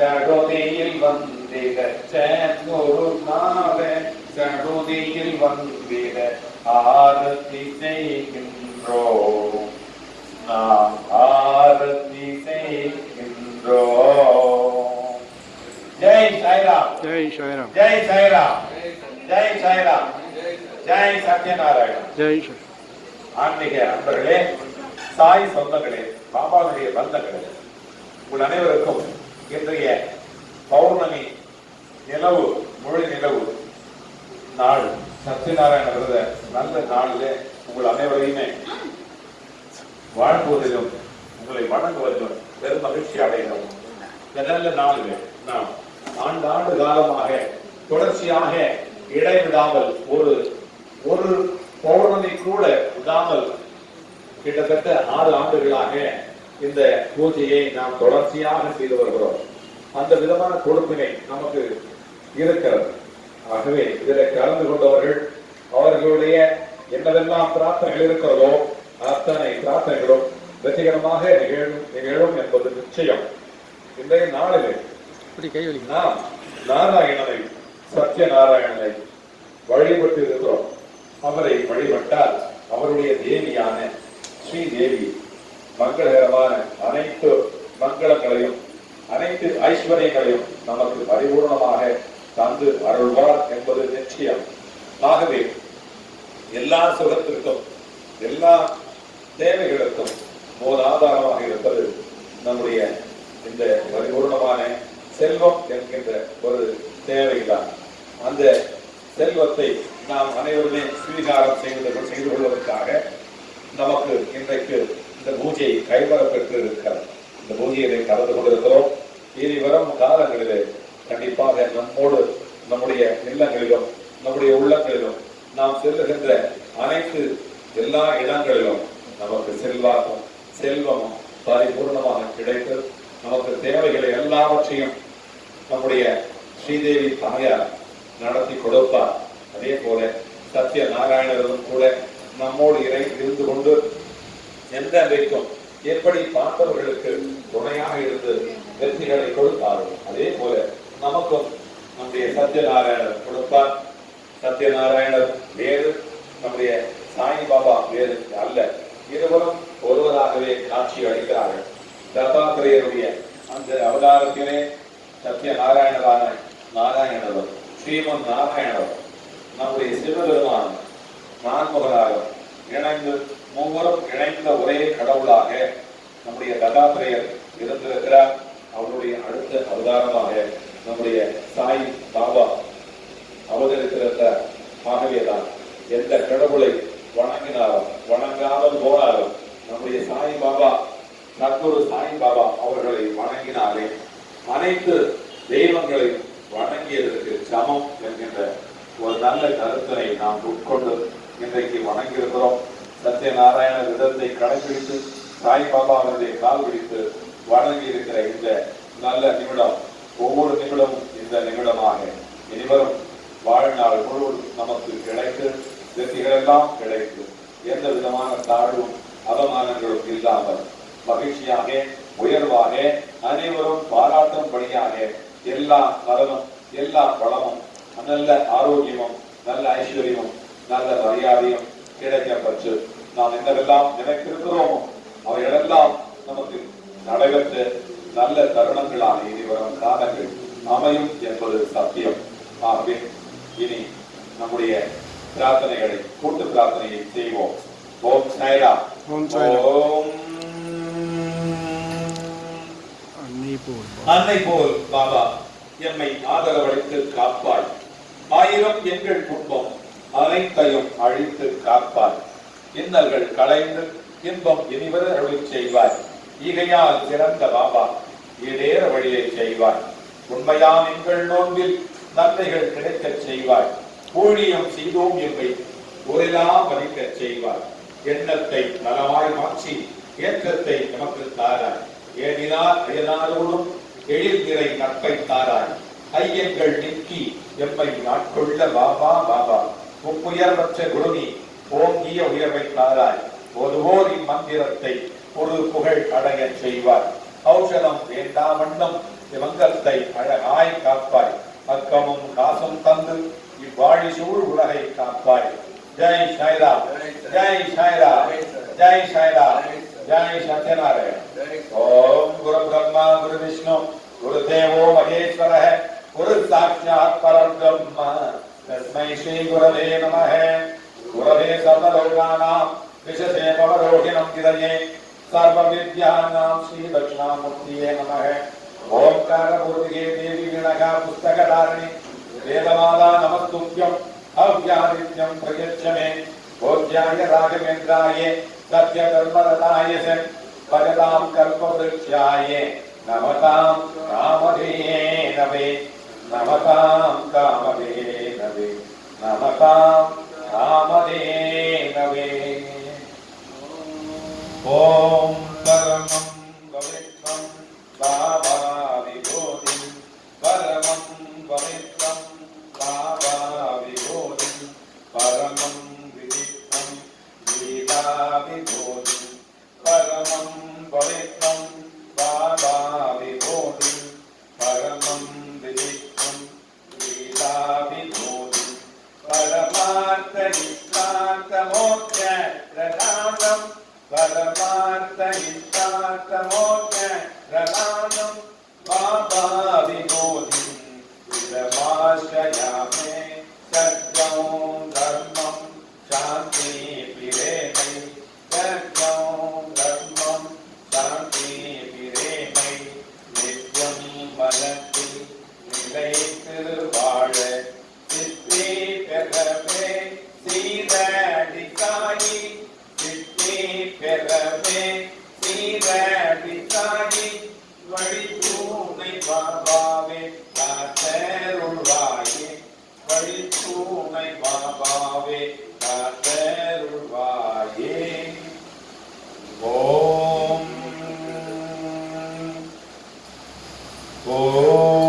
கருதியில் வந்திட குருநாத கருதியில் வந்திட ஆரத்தி செய்கின்றோ நாம் ஆரத்தி செய்கின்றோ ஜெய் சாய்ராம் ஜெய் சாய்ராம் ஜெய் சாய்ராம் ஜெய் சாய்ராம் ஜெய் சத்யநாராயணன் ஜெய் சாய் ஆன்மீக அன்பர்களே சாய் சொந்தங்களே பாபாவுடைய பந்தங்களே உங்கள் அனைவருக்கும் இன்றைய பௌர்ணமி நிலவு முழு நிலவு. நாள். சத்யநாராயண விரத நல்ல நாளில் உங்கள் அனைவரையுமே வாழ்வதிலும் உங்களை வணங்குவதிலும் பெரும் மகிழ்ச்சி அடைகிறோம். இந்த நல்ல நாளிலே நாம் ஆண்டாண்டு காலமாக தொடர்ச்சியாக இடைவிடாமல் ஒரு ஒரு பௌர்ணமி கூட விடாமல் கிட்டத்தட்ட ஆறு ஆண்டுகளாக இந்த பூஜையை நாம் தொடர்ச்சியாக செய்து வருகிறோம். அந்த விதமான கொடுப்பினை நமக்கு இருக்கிறது. ஆகவே இதில் கலந்து கொண்டவர்கள் அவர்களுடைய என்னவெல்லாம் பிரார்த்தனைகள் இருக்கிறதோ அத்தனை பிரார்த்தனைகளும் வெற்றிகரமாக நிகழும் நிகழும் என்பது நிச்சயம். இன்றைய நாளில் நாம் நாராயணனை சத்ய நாராயணனை வழிபட்டு இருக்கிறோம் அவரை வழிபட்டால் அவருடைய தேவியான ஸ்ரீ தேவி மங்களகரமான அனைத்து மங்களங்களையும் அனைத்து ஐஸ்வர்யங்களையும் நமக்கு பரிபூர்ணமாக தந்து அருள்வார் என்பது நிச்சயம். ஆகவே எல்லா சுகத்திற்கும் எல்லா தேவைகளுக்கும் மோத ஆதாரமாக இருப்பது நம்முடைய இந்த பரிபூர்ணமான செல்வம் என்கின்ற ஒரு தேவைதான். அந்த செல்வத்தை நாம் அனைவருமே ஸ்வீகாரம் செய்வது செய்து கொள்வதற்காக நமக்கு இன்றைக்கு இந்த பூஜையை கைவரப்பெற்று இருக்கிறது. இந்த பூஜையிலே கலந்து கொண்டிருக்கிறோம். இனி வரும் காலங்களிலே கண்டிப்பாக நம்மோடு நம்முடைய இல்லங்களிலும் நம்முடைய உள்ளங்களிலும் நாம் செல்லுகின்ற அனைத்து எல்லா இடங்களிலும் நமக்கு செல்வாக்கும் செல்வமும் பரிபூர்ணமாக கிடைத்து நமக்கு தேவைகளை எல்லாவற்றையும் நம்முடைய ஸ்ரீதேவி தாயார் நடத்தி கொடுப்பார். அதே போல சத்ய நாராயணரும் கூட நம்மோடு இறை இருந்து கொண்டு எந்த அன்றைக்கும் எப்படி பார்த்தவர்களுக்கு துணையாக இருந்து வெற்றிகளை கொடுத்தாரோ அதே போல நமக்கும் நம்முடைய சத்யநாராயணர் கொடுப்பார் சத்யநாராயணர் வேறு நம்முடைய சாய்பாபா வேறு அல்ல. இருவரும் ஒருவராகவே காட்சி அளிக்கிறார்கள். தத்தாத்திரையருடைய அந்த அவதாரத்திலே சத்யநாராயணரான நாராயணவர் ஸ்ரீமன் நாராயணவர் நம்முடைய சிவபெருமான் நான்முகராக இணைந்து மூவரும் இணைந்த ஒரே கடவுளாக நம்முடைய தத்தாத்திரேயர் இருந்திருக்கிறார். அவருடைய அடுத்த அவதாரமாக நம்முடைய சாய் பாபா அவதரித்திருக்கிறார் ஆகவேதான் எந்த கடவுளை வணங்கினாலும் வணங்காமல் போனாலும் நம்முடைய சாய் பாபா சத்குரு சாய் பாபா அவர்களை வணங்கினாலே அனைத்து தெய்வங்களை வணங்கியதற்கு சமம் என்கின்ற ஒரு நல்ல கருத்தனை நாம் உட்கொண்டு இன்றைக்கு வணங்கியிருக்கிறோம். சத்யநாராயண விதத்தை கடைபிடித்து சாய் பாபா அவருடைய கால் பிடித்து வழங்கி இருக்கிற இந்த நல்ல நிமிடம் ஒவ்வொரு நிமிடமும் இந்த நிமிடமாக இனிவரும் வாழ்நாள் முழுவதும் நமக்கு கிடைத்து வெற்றிகளெல்லாம் கிடைத்து எந்த விதமான தாழ்வும் அவமானங்களும் இல்லாமல் மகிழ்ச்சியாக உயர்வாக அனைவரும் பாராட்டும் படியாக எல்லா நலனும் எல்லா பலமும் நல்ல ஆரோக்கியமும் நல்ல ஐஸ்வர்யமும் நல்ல மரியாதையும் கிடைக்கப்பட்டு நாம் என்னவெல்லாம் நினைத்திருக்கிறோமோ அவைகளெல்லாம் நமக்கு நடைபெற்ற நல்ல தருணங்களாக இனி வரும் காலங்கள் அமையும் என்பது சத்தியம். ஆகவே இனி நம்முடைய பிரார்த்தனைகளை கூட்டு பிரார்த்தனையை செய்வோம். ஓம் சாய்ரா. ஓம் அன்னை போல் பாபா எம்மை ஆதரவளித்து காப்பாய் ஆயிரம் எங்கள் குடும்பம். அனைத்தையும் அழித்து காப்பார். இன்னல்கள் களைந்து இன்பம் இனிவர அருளிச் செய்வார். ஈகையால் சிறந்த பாபா ஈடேற வழியை செய்வார். உண்மையாம் எங்கள் நோன்பில் நன்மைகள் கிடைக்கச் செய்வார். ஊழியம் செய்தோம் எம்மை ஒரெல்லாம் மதிக்கச் செய்வார். எண்ணத்தை நலமாய் மாற்றி ஏற்றத்தை நமக்கு தாராய் ஏனினார் அயனாரோடும் எழில் நட்பை தாராய் ஐயங்கள் நீக்கி எம்மை நாட்கொள்ள பாபா பாபா. முப்புயர்வற்ற குருவி ஓங்கிய உயர்வை தாராய் ஒருவோர் இம்மந்திரத்தை ஒரு புகழ் அடைய செய்வார் ஔஷதம் வேண்டா வண்ணம் இவங்கத்தை அழகாய் காப்பாய். அக்கமும் காசும் தந்து இவ்வாழி சூழ் உலகை காப்பாய். ஜெய் சாய்ரா ஜெய் சாய்ரா ஜெய் சாய்ரா ஜெய் சத்யநாராயண் ஓம் குரு பிரம்மா குரு விஷ்ணு குரு தேவோ மகேஸ்வர குரு சாட்சாத் பரபிரம்ம. தஸ்மை तस्मै श्रीगुरवे नमः गुरवे सर्वलोकानां विशेषे पवरोहिणं किदये सर्वविद्यानां श्रीदक्षिणामूर्तये नमः ओङ्कारपूर्विके देवी गणः पुस्तकधारिणि वेदमाला नमस्तुभ्यम् अव्यादित्यं प्रयच्छ मे भोज्याय राघवेन्द्राय सत्यकर्मरताय स भगतां कल्पवृक्षाय नमतां कामधेये नवे नमतां कामधेये ನವೇ ನಮಕಾಂ ರಾಮದೇವೇ. ಓಂ Parama ஓம்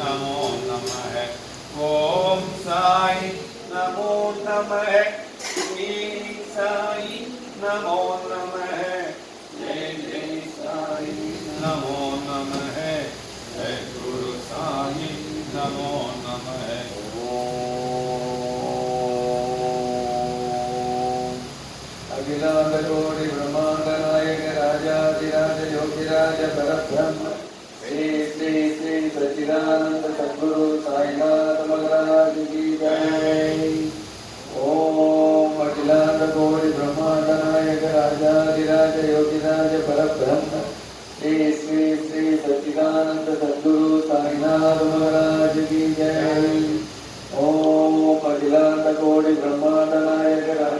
नमो नमः ओम साई नमो नमः श्री साई नमो नमः जय जय साई नमो नमः सद्गुरु साई नमो नमः ओम अखिलांडकोटि ब्रह्मांड नायक राजाधिराज योगिराज परब्रह्म श्री श्री سچدانند سدگر سائی نا مہاراج کی جائیں او پٹلاند کو برہمانڈ نائک راجا گوتیجر کی سچدانند سدگرو سائی ناتھ مہاراج کی جائیں او پٹلاند کو برہنڈ نائک راج